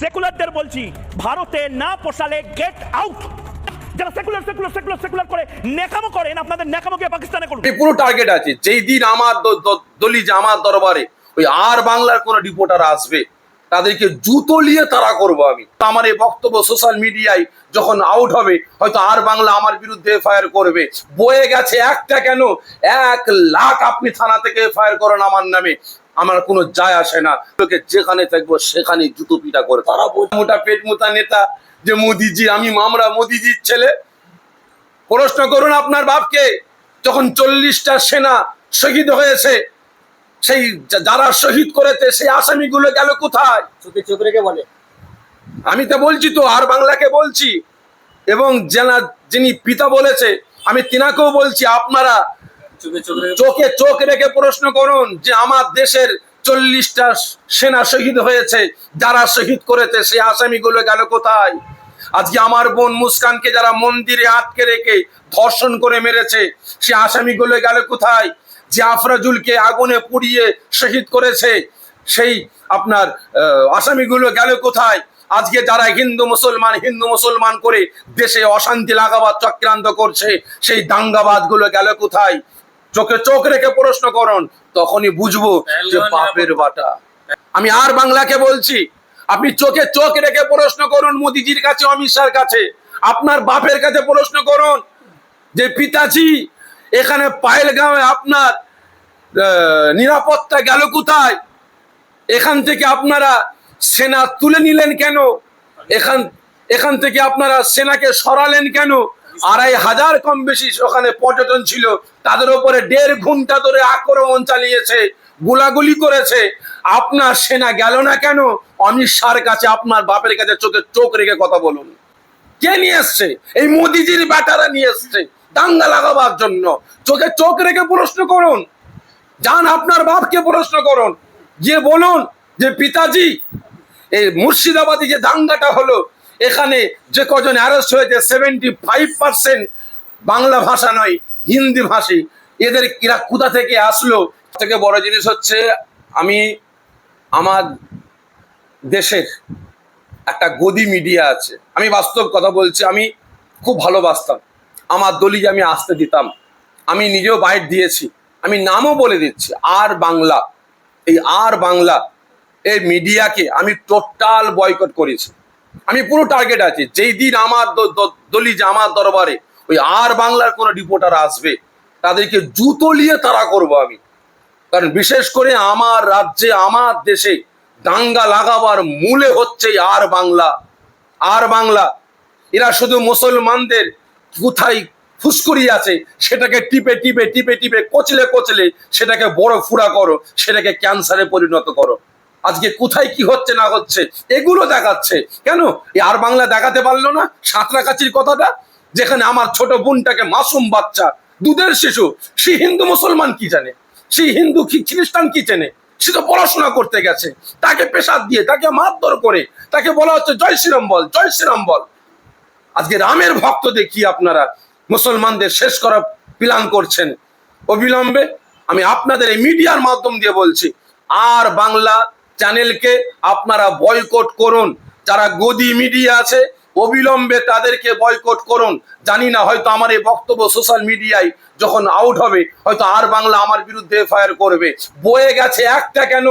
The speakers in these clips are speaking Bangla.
সেকুলারদের বলছি, ভারতে না পোষালে গেট আউট যারা সেকুলার সেকুলার সেকুলার সেকুলার করে নেকামো করেন আপনাদের নেকামো গিয়ে পাকিস্তানে করুন পুরো টার্গেট আছে। যেই দিন আমার দলি আমার দরবারে ওই আর বাংলার কোন রিপোর্টার আসবে, তাদেরকে জুতো নিয়ে তারা করব আমি। আমার এই বক্তব্য সোশ্যাল মিডিয়ায় যখন আউট হবে, হয়তো আর বাংলা আমার বিরুদ্ধে এফআইআর করবে। বয়ে গেছে একটা কেন? এক লাখ আপনি থানা থেকে এফআইআর করেন আমার নামে। আমার কোনো যায় আসে না। লোকে যেখানে থাকব সেখানে জুতো পিটা করে তারা মোটা পেট মোটা নেতা যে মোদিজি আমি মামরা মোদিজির ছেলে। প্রশ্ন করুন আপনার বাপকে যখন চল্লিশটা সেনা শহীদ হয়েছে সেই যারা শহীদ করেছে সেই আসামিগুলো গেল কোথায়? চোখে চোখ রেখে বলে। আমি তো বলছি তো আর বাংলাকে বলছি। এবং জানা যিনি পিতা বলেছে আমি তিনাকেও বলছি আপনারা চোখে চোখ রেখে প্রশ্ন করুন যে আমার দেশের চল্লিশটা সেনা শহীদ হয়েছে, যারা শহীদ করেছে, সেই আসামিগুলো গেল কোথায়? আজকে আমার বোন মুস্কানকে যারা মন্দিরে আটকে রেখে ধর্ষণ করে মেরেছে সে আসামিগুলো গেল কোথায়? যে আফরাজুলকে আগুনে পুড়িয়ে শহীদ করেছে, সেই আপনার আসামিগুলো গেল কোথায়? আজকে যারা হিন্দু মুসলমান হিন্দু মুসলমান করে দেশে অশান্তি লাগাবার চক্রান্ত করছে, সেই দাঙ্গাবাদগুলো গেল কোথায়? চোখে চোখ রেখে প্রশ্ন করুন তখনই বুঝব যে বাপের বাটা। আমি আর বাংলাকে বলছি আপনি চোখে চোখ রেখে প্রশ্ন করুন মোদিজির কাছে অমিত শাহর কাছে। আপনার বাপের কাছে প্রশ্ন করুন যে পিতাজি এখানে পায়েলগাঁওয়ে আপনার নিরাপত্তা গেল কোথায়? এখান থেকে আপনারা সেনা তুলে নিলেন কেন? এখান এখান থেকে আপনারা সেনাকে সরালেন কেন? আড়াই হাজার কম বেশি ওখানে পর্যটন ছিল। তাদের উপরে দেড় ঘণ্টা ধরে আক্রমণ চালিয়েছে, গুলাগুলি করেছে। আপনার সেনা গেল না কেন? অমিত শাহর কাছে আপনার বাপের কাছে চোখে চোখ রেখে কথা বলুন। কে নিয়ে এসছে? এই মোদিজির ব্যাটারা নিয়ে এসছে দাঙ্গা লাগাবার জন্য। চোখে চোখ রেখে প্রশ্ন করুন। যান আপনার বাপকে প্রশ্ন করুন। যে বলুন যে, পিতাজি, এই মুর্শিদাবাদে যে দাঙ্গাটা হলো এখানে যে কজন অ্যারেস্ট হয়েছে সেভেন্টি ফাইভ পার্সেন্ট বাংলা ভাষা নয়, হিন্দি ভাষী। এদের এরা কোথা থেকে আসলো? থেকে বড় জিনিস হচ্ছে, আমি আমার দেশের একটা গদি মিডিয়া আছে। আমি বাস্তব কথা বলছি, আমি খুব ভালোবাসতাম। আমার দলি আমি আসতে দিতাম। আমি নিজেও বাইট দিয়েছি। আমি নামও বলে দিচ্ছি, আর বাংলা। এই আর বাংলা এই মিডিয়াকে আমি টোটাল বয়কট করেছি। আমি পুরো টার্গেট আছি। যেই দিন আমার দলি যে আমার দরবারে ওই আর বাংলার কোনো রিপোর্টার আসবে, তাদেরকে জুতো নিয়ে তারা করব আমি। কারণ বিশেষ করে আমার রাজ্যে, আমার দেশে দাঙ্গা লাগাবার মূলে হচ্ছে আর বাংলা। আর বাংলা, এরা শুধু মুসলমানদের কোথায় ফুসকুরি আছে, সেটাকে টিপে টিপে টিপে টিপে, কচলে কচলে সেটাকে বড় ফুরা করো, সেটাকে ক্যান্সারে পরিণত করো। আজকে কোথায় কি হচ্ছে না হচ্ছে, এগুলো দেখাচ্ছে। কেন? আর বাংলা দেখাতে পারল না, সাঁতরাকাছির কথাটা, যেখানে আমার ছোট বোনটাকে মাসুম বাচ্চা, দুধের শিশু, সে হিন্দু মুসলমান কি জানে? সে হিন্দু কি, খ্রিস্টান কি চেনে? সে তো পড়াশোনা করতে গেছে, তাকে পেশাদ দিয়ে, তাকে মারধর করে, তাকে বলা হচ্ছে জয় শ্রীরাম বল, জয় শ্রীরাম বল। আজকে রামের ভক্ত দেখি আপনারা মুসলমানদের শেষ করা প্ল্যান করছেন? অবিলম্বে আমি আপনাদের এই মিডিয়ার মাধ্যম দিয়ে বলছি, আর বাংলা চ্যানেলকে আপনারা বয়কট করুন। যারা গদি মিডিয়া আছে, অবিলম্বে তাদেরকে বয়কট করুন। জানি না, হয়তো আমার এই বক্তব্য সোশ্যাল মিডিয়ায় যখন আউট হবে, হয়তো আর বাংলা আমার বিরুদ্ধে এফআইআর করবে। বয়ে গেছে একটা কেন?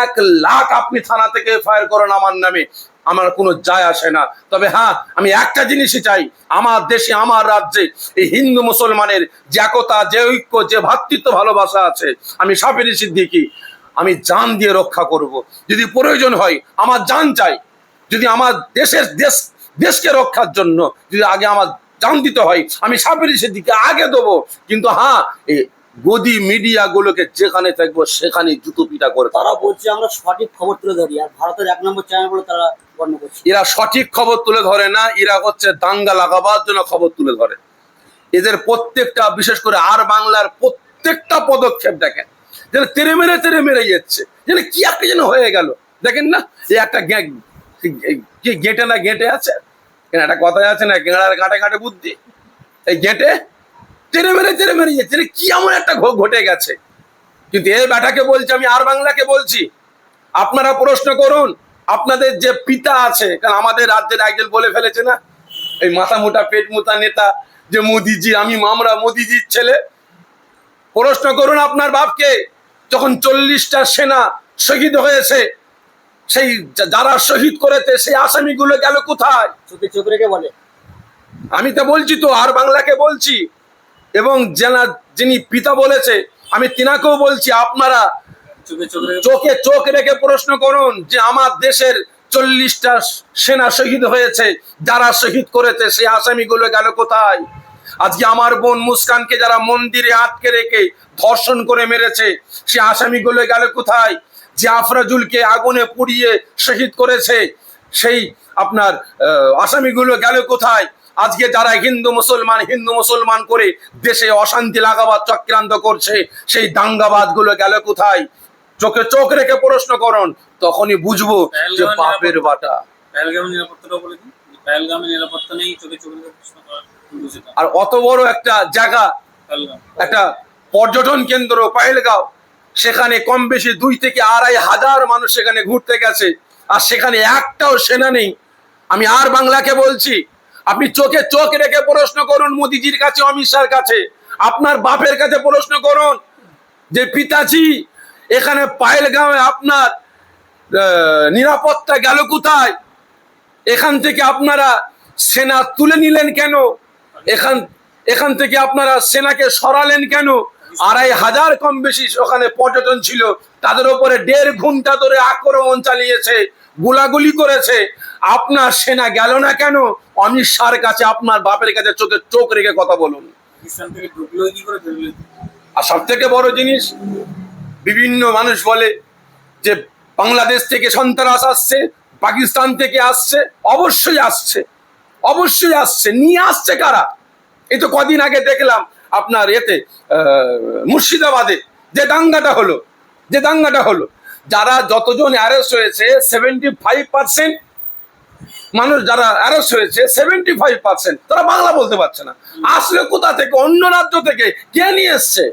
এক লাখ আপনি থানা থেকে এফআইআর করেন আমার নামে। আমার কোনো যায় আসে না। তবে হ্যাঁ আমি একটা জিনিসই চাই। আমার দেশে, আমার রাজ্যে এই হিন্দু মুসলমানের যে একতা, যে ঐক্য, যে ভ্রাতৃত্ব ভালোবাসা আছে, আমি সাপেরি সিদ্দিকি। আমি জান দিয়ে রক্ষা করব। যদি প্রয়োজন হয় আমার জান চাই। যদি আমার দেশের দেশ দেশকে রক্ষার জন্য যদি আগে আমার জান দিতে হয় আমি সাপেরি সিদ্দিকে আগে দেবো। কিন্তু হ্যাঁ গদি মিডিয়া গুলোকে যেখানে থাকব সেখানে জুতো পিটা করে তারা বলছে আমরা সঠিক খবর তুলে ধরি আর ভারতের এক নম্বর চ্যানেল বলে তারা করছে। এরা সঠিক খবর তুলে ধরে না এরা হচ্ছে দাঙ্গা লাগাবার জন্য খবর তুলে ধরে। এদের প্রত্যেকটা বিশেষ করে আর বাংলার প্রত্যেকটা পদক্ষেপ দেখেন। যেন তেরে মেরে তেরে মেরে যাচ্ছে। যেন কি একটা যেন হয়ে গেল। দেখেন না, এই একটা গেটে না গেটে আছে? একটা কথাই আছে না গেঁড়ার ঘাটে ঘাটে বুদ্ধি। এই গেটে তেরে মেরে তেরে মেরে যাচ্ছে। কি এমন একটা ঘটে গেছে? কিন্তু এই ব্যাটাকে বলছি, আমি আর বাংলাকে বলছি, আপনারা প্রশ্ন করুন, আপনাদের যে পিতা আছে, কারণ আমাদের রাজ্যের একজন বলে ফেলেছে না, এই মাথা মোটা পেট মোটা নেতা, যে মোদিজি, আমি আমরা মোদিজির ছেলে। প্রশ্ন করুন আপনার বাপকে যখন চল্লিশটা সেনা শহীদ হয়েছে সেই যারা শহীদ করেছে সেই আসামিগুলো গেল কোথায়? চোখে চোখ রেখে বলে। আমি তো বলছি তো আর বাংলাকে বলছি। এবং জানা যিনি পিতা বলেছে আমি তিনাকেও বলছি আপনারা চোখে চোখ রেখে প্রশ্ন করুন যে আমার দেশের চল্লিশটা সেনা শহীদ হয়েছে যারা শহীদ করেছে সেই আসামিগুলো গেল কোথায়? আজকে আমার বোন মুস্কানকে যারা মন্দিরে আটকে রেখে ধর্ষণ করে মেরেছে সে আসামি আসামিগুলো গেল কোথায়? যে আফরাজুলকে আগুনে পুড়িয়ে শহীদ করেছে সেই আপনার আহ, আসামিগুলো গেল কোথায়? আজকে যারা হিন্দু মুসলমান হিন্দু মুসলমান করে দেশে অশান্তি লাগাবার চক্রান্ত করছে সেই দাঙ্গাবাদগুলো গেল কোথায়? চোখে চোখ রেখে প্রশ্ন করুন তখনই বুঝব যে বাপের বাটা। পেহেলগামের নিরাপত্তা নেই চোখে চোখে রেখে প্রশ্ন আর অত বড় একটা জায়গা, একটা পর্যটন কেন্দ্র পায়েলগাঁও, সেখানে কম বেশি দুই থেকে আড়াই হাজার মানুষ সেখানে ঘুরতে গেছে, আর সেখানে একটাও সেনা নেই। আমি আর বাংলাকে বলছি, আপনি চোখে চোখ রেখে প্রশ্ন করুন মোদিজির কাছে, অমিত শাহর কাছে। আপনার বাপের কাছে প্রশ্ন করুন যে, পিতাজি, এখানে পায়েলগাঁওয়ে আপনার নিরাপত্তা গেল কোথায়? এখান থেকে আপনারা সেনা তুলে নিলেন কেন? এখান এখান থেকে আপনারা সেনাকে সরালেন কেন? আড়াই হাজার কম বেশি ওখানে পর্যটন ছিল। তাদের উপরে দেড় ঘণ্টা ধরে আক্রমণ চালিয়েছে গুলাগুলি করেছে। আপনার সেনা গেল না কেন? অমিত শাহর কাছে আপনার বাপের কাছে চোখে চোখ রেখে কথা বলুন? আর সব থেকে বড় জিনিস বিভিন্ন মানুষ বলে যে বাংলাদেশ থেকে সন্ত্রাস আসছে পাকিস্তান থেকে আসছে অবশ্যই আসছে। অবশ্যই আসছে, নিয়ে আসছে কারা? এই তো কদিন আগে দেখলাম আপনার এতে মুর্শিদাবাদে যে দাঙ্গাটা হলো, যে দাঙ্গাটা হলো, যারা যতজন অ্যারেস্ট হয়েছে সেভেন্টি ফাইভ পার্সেন্ট মানুষ যারা অ্যারেস্ট হয়েছে সেভেন্টি ফাইভ পার্সেন্ট তারা বাংলা বলতে পারছে না। আসলে কোথা থেকে? অন্য রাজ্য থেকে। কে নিয়ে এসছে?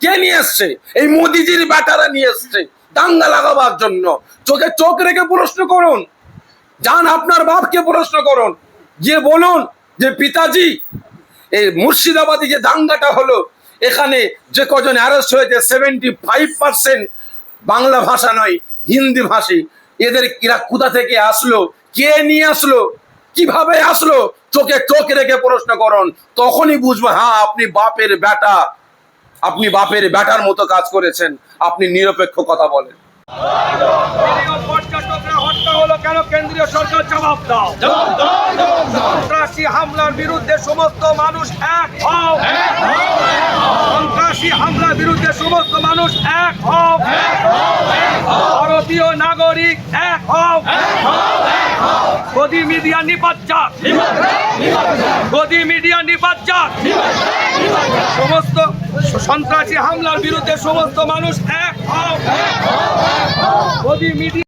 কে নিয়ে এসছে? এই মোদিজির ব্যাটারা নিয়ে এসছে দাঙ্গা লাগাবার জন্য। চোখে চোখ রেখে প্রশ্ন করুন। যান আপনার বাপকে প্রশ্ন করুন। গিয়ে বলুন যে পিতাজি এই মুর্শিদাবাদে যে দাঙ্গাটা হলো এখানে যে কজন অ্যারেস্ট হয়েছে সেভেন্টি ফাইভ পার্সেন্ট বাংলা ভাষা নয় হিন্দি ভাষী। এদের এরা কোথা থেকে আসলো কে নিয়ে আসলো কীভাবে আসলো চোখে চোখ রেখে প্রশ্ন করুন। তখনই বুঝব হ্যাঁ আপনি বাপের বেটা। আপনি বাপের বেটার মতো কাজ করেছেন আপনি নিরপেক্ষ কথা বলেন। পর্যটকরা হত্যা হলো কেন? কেন্দ্রীয় সরকার জবাব দাও। সন্ত্রাসী হামলার বিরুদ্ধে সমস্ত মানুষ এক হও। সন্ত্রাসী হামলার বিরুদ্ধে সমস্ত মানুষ এক হও। ভারতীয় নাগরিক এক হও। গদি মিডিয়া নিপাজ্জাক গদি মিডিয়া নিপাজ্জাক সমস্ত সন্ত্রাসী হামলার বিরুদ্ধে সমস্ত মানুষ এক হও। গদি মিডিয়া